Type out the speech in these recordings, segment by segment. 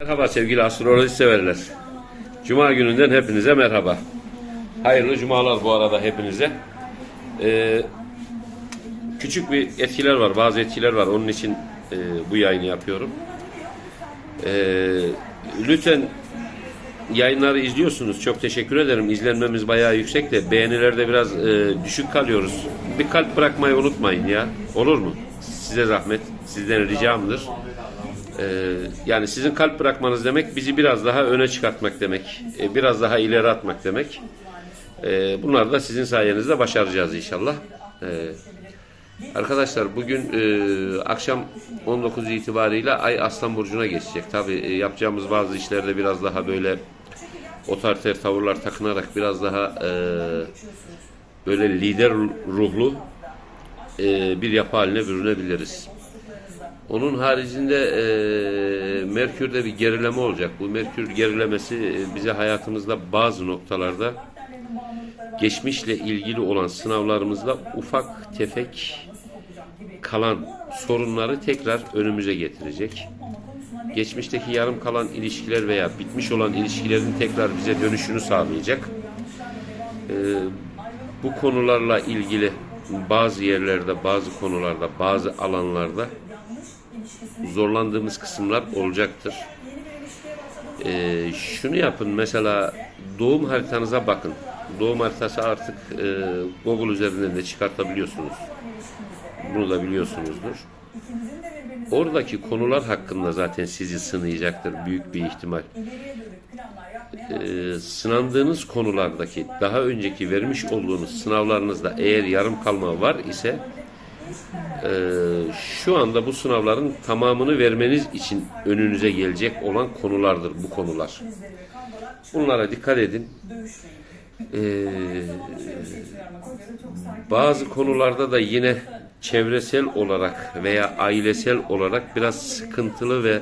Merhaba sevgili astroloji severler. Cuma gününden hepinize merhaba. Hayırlı cumalar bu arada hepinize. Ee, küçük bir etkiler var, bazı etkiler var. Onun için e, bu yayını yapıyorum. Ee, lütfen yayınları izliyorsunuz. Çok teşekkür ederim. İzlenmemiz bayağı yüksek de beğenilerde biraz e, düşük kalıyoruz. Bir kalp bırakmayı unutmayın ya. Olur mu? Size zahmet. Sizden ricamdır. Ee, yani sizin kalp bırakmanız demek bizi biraz daha öne çıkartmak demek. Ee, biraz daha ileri atmak demek. Ee, bunları da sizin sayenizde başaracağız inşallah. Ee, arkadaşlar bugün e, akşam 19 itibariyle Ay Aslan Burcu'na geçecek. Tabi yapacağımız bazı işlerde biraz daha böyle otoriter tavırlar takınarak biraz daha e, böyle lider ruhlu e, bir yapı haline bürünebiliriz. Onun haricinde e, Merkür'de bir gerileme olacak. Bu Merkür gerilemesi e, bize hayatımızda bazı noktalarda geçmişle ilgili olan sınavlarımızda ufak tefek kalan sorunları tekrar önümüze getirecek. Geçmişteki yarım kalan ilişkiler veya bitmiş olan ilişkilerin tekrar bize dönüşünü sağlayacak. E, bu konularla ilgili bazı yerlerde, bazı konularda, bazı alanlarda zorlandığımız kısımlar olacaktır. Ee, şunu yapın mesela doğum haritanıza bakın. Doğum haritası artık e, Google üzerinden de çıkartabiliyorsunuz. Bunu da biliyorsunuzdur. Oradaki konular hakkında zaten sizi sınayacaktır büyük bir ihtimal. Ee, sınandığınız konulardaki daha önceki vermiş olduğunuz sınavlarınızda eğer yarım kalma var ise şu anda bu sınavların tamamını vermeniz için önünüze gelecek olan konulardır bu konular. Bunlara dikkat edin. Ee, bazı konularda da yine çevresel olarak veya ailesel olarak biraz sıkıntılı ve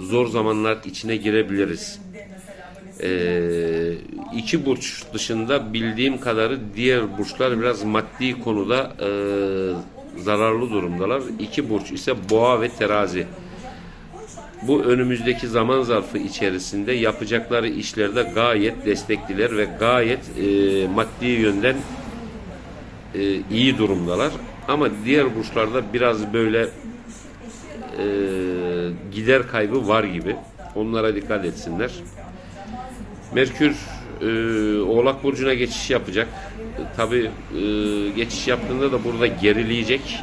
zor zamanlar içine girebiliriz. Ee, iki burç dışında bildiğim kadarı diğer burçlar biraz maddi konuda e, zararlı durumdalar. İki burç ise boğa ve terazi. Bu önümüzdeki zaman zarfı içerisinde yapacakları işlerde gayet destekliler ve gayet e, maddi yönden e, iyi durumdalar. Ama diğer burçlarda biraz böyle e, gider kaybı var gibi. Onlara dikkat etsinler. Merkür e, Oğlak Burcu'na geçiş yapacak. Tabi e, geçiş yaptığında da burada gerileyecek.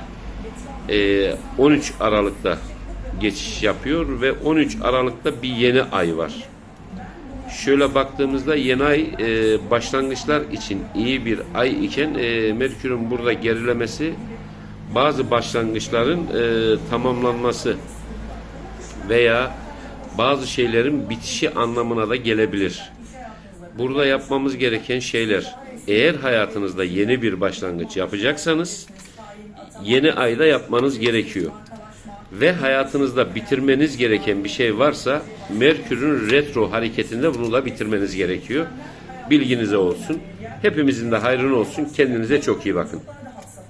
E, 13 Aralık'ta geçiş yapıyor ve 13 Aralık'ta bir yeni ay var. Şöyle baktığımızda yeni ay e, başlangıçlar için iyi bir ay iken e, Merkür'ün burada gerilemesi bazı başlangıçların e, tamamlanması veya bazı şeylerin bitişi anlamına da gelebilir. Burada yapmamız gereken şeyler eğer hayatınızda yeni bir başlangıç yapacaksanız yeni ayda yapmanız gerekiyor. Ve hayatınızda bitirmeniz gereken bir şey varsa Merkür'ün retro hareketinde bunu da bitirmeniz gerekiyor. Bilginize olsun. Hepimizin de hayrına olsun. Kendinize çok iyi bakın.